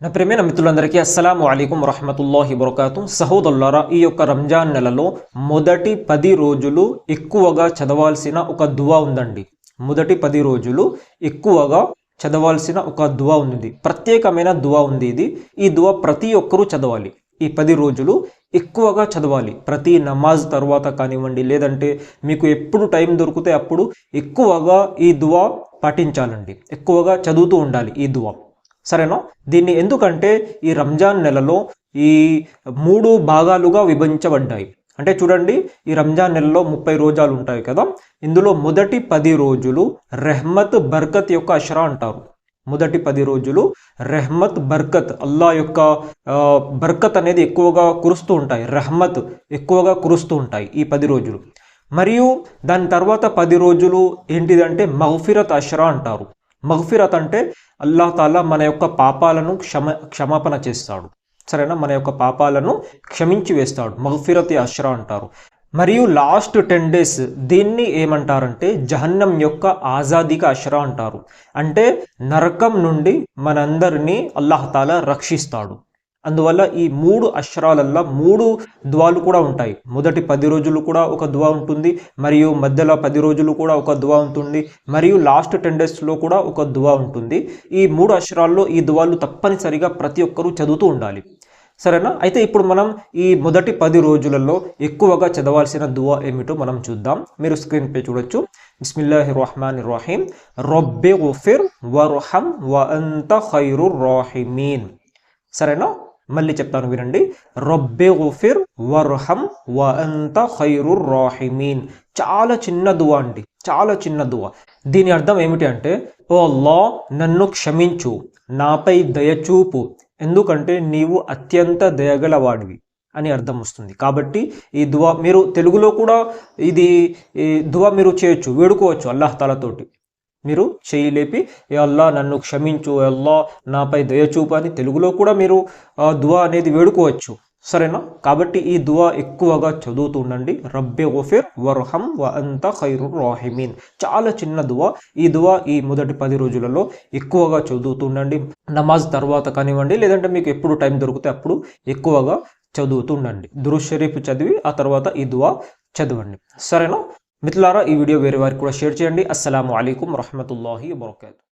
నా ప్రేమైన మిత్రులందరికీ అస్సలం అయికం వరహమతుల్లాహి బరకాతు సహోదరులారా ఈ యొక్క రంజాన్ నెలలో మొదటి పది రోజులు ఎక్కువగా చదవాల్సిన ఒక దువా ఉందండి. మొదటి పది రోజులు ఎక్కువగా చదవాల్సిన ఒక దువా ఉంది ప్రత్యేకమైన దువా ఉంది ఇది. ఈ దువా ప్రతి ఒక్కరూ చదవాలి. ఈ పది రోజులు ఎక్కువగా చదవాలి. ప్రతి నమాజ్ తర్వాత కానివ్వండి లేదంటే మీకు ఎప్పుడు టైం దొరికితే అప్పుడు ఎక్కువగా ఈ దువా పాటించాలండి. ఎక్కువగా చదువుతూ ఉండాలి ఈ దువా. సరేనా? దీన్ని ఎందుకంటే ఈ రంజాన్ నెలలో ఈ మూడు భాగాలుగా విభజించబడ్డాయి. అంటే చూడండి ఈ రంజాన్ నెలలో ముప్పై రోజాలు ఉంటాయి కదా? ఇందులో మొదటి పది రోజులు రెహ్మత్ బర్కత్ యొక్క అషరా అంటారు. మొదటి పది రోజులు రెహ్మత్ బర్కత్ అల్లా యొక్క బర్కత్ అనేది ఎక్కువగా కురుస్తూ ఉంటాయి. రెహ్మత్ ఎక్కువగా కురుస్తూ ఉంటాయి ఈ పది రోజులు. మరియు దాని తర్వాత పది రోజులు ఏంటిదంటే మహఫిరత్ అషరా అంటారు. మహఫిరత్ అంటే అల్లాహతాలా మన యొక్క పాపాలను క్షమ క్షమాపణ చేస్తాడు. సరేనా? మన యొక్క పాపాలను క్షమించి వేస్తాడు. మహఫిరత్ అష్రా అంటారు. మరియు లాస్ట్ టెన్ డేస్ దీన్ని ఏమంటారంటే జహన్నం యొక్క ఆజాదీగా అష్రా అంటారు. అంటే నరకం నుండి మనందరినీ అల్లాహతాలా రక్షిస్తాడు. అందువల్ల ఈ మూడు అక్షరాలల్లో మూడు ద్వాలు కూడా ఉంటాయి. మొదటి పది రోజులు కూడా ఒక ద్వా ఉంటుంది. మరియు మధ్యలో పది రోజులు కూడా ఒక ద్వా ఉంటుంది. మరియు లాస్ట్ టెన్ డేస్లో కూడా ఒక ద్వా ఉంటుంది. ఈ మూడు అక్షరాల్లో ఈ దువాలు తప్పనిసరిగా ప్రతి ఒక్కరూ చదువుతూ ఉండాలి. సరేనా? అయితే ఇప్పుడు మనం ఈ మొదటి పది రోజులలో ఎక్కువగా చదవాల్సిన దువా ఏమిటో మనం చూద్దాం. మీరు స్క్రీన్ పై చూడొచ్చు. బిస్మిల్లాహి రహమాన్ రహీం రొబ్బె గుఫిర్ వర్హం వ అంత ఖైరు రాహిమీన్ సరేనా? మళ్ళీ చెప్తాను వినండి. రొబ్బే ఉఫిర్ వర్హం వ అంత ఖైరుర్ రాహిమీన్. చాలా చిన్న దువా అండి. చాలా చిన్న దువా. దీని అర్థం ఏమిటి అంటే ఓ అల్లా నన్ను క్షమించు. నాపై దయచూపు ఎందుకంటే నీవు అత్యంత దయగలవాడివి అని అర్థం వస్తుంది. కాబట్టి ఈ దువా మీరు తెలుగులో కూడా ఇది ఈ దువా మీరు చేయొచ్చు వేడుకోవచ్చు అల్లాహ్ తాలతోటి మీరు చేయి లేపి నన్ను క్షమించు ఎల్లా నాపై దయచూపు అని తెలుగులో కూడా మీరు ఆ దువా అనేది వేడుకోవచ్చు. సరేనా? కాబట్టి ఈ దువా ఎక్కువగా చదువుతూ ఉండండి. రబ్బే ఓఫిర్ వర్హం వ అంత ఖైరు రాహిమీన్. చాలా చిన్న దువా. ఈ దువా ఈ మొదటి పది రోజులలో ఎక్కువగా చదువుతూ ఉండండి. నమాజ్ తర్వాత కానివ్వండి లేదంటే మీకు ఎప్పుడు టైం దొరికితే అప్పుడు ఎక్కువగా చదువుతూ ఉండండి. దురుషరీఫ్ చదివి ఆ తర్వాత ఈ దువా చదవండి. సరేనా? మిత్రులారా ఈ వీడియో వేరే వారికి కూడా షేర్ చేయండి. అస్సలం అయికం వరహమూల వబర్కాతు.